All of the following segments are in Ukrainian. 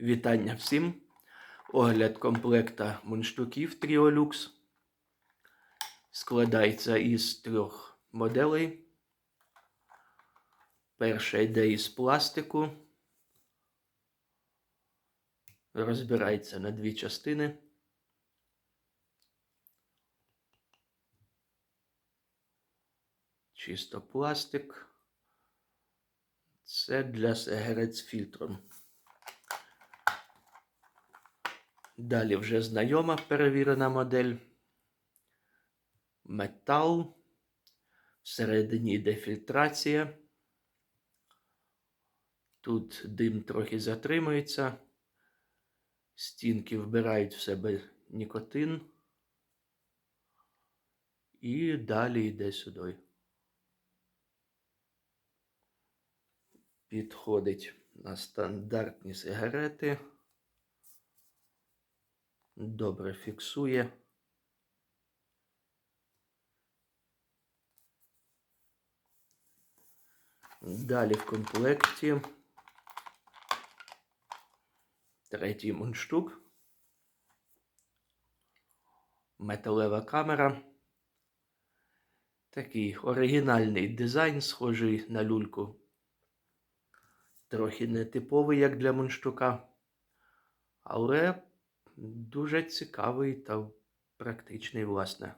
Вітання всім! Огляд комплекта мундштуків Triolux складається із трьох моделей. Перша йде із пластику. Розбирається на дві частини. Чисто пластик. Це для сигарет з фільтром. Далі вже знайома перевірена модель. Метал. Всередині йде фільтрація. Тут дим трохи затримується. Стінки вбирають в себе нікотин. І далі йде сюди. Підходить на стандартні сигарети. Добре фіксує. Далі в комплекті третій мундштук. Металева камера. Такий оригінальний дизайн, схожий на люльку. Трохи нетиповий, як для мундштука, але дуже цікавий та практичний, власне.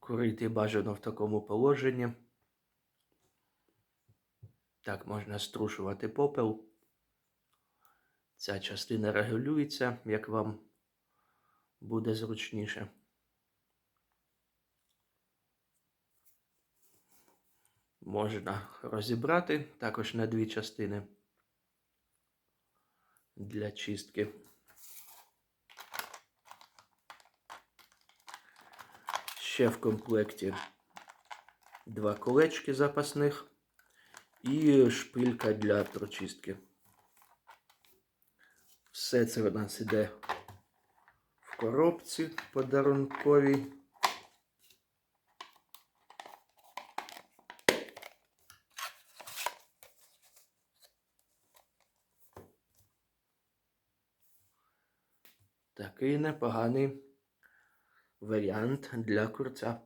Курити бажано в такому положенні. Так можна струшувати попел. Ця частина регулюється, як вам буде зручніше. Можна розібрати також на дві частини для чистки. Ще в комплекті два колечки запасних і шпилька для прочистки. Все це у нас іде в коробці подарунковій. Такий непоганий варіант для курця.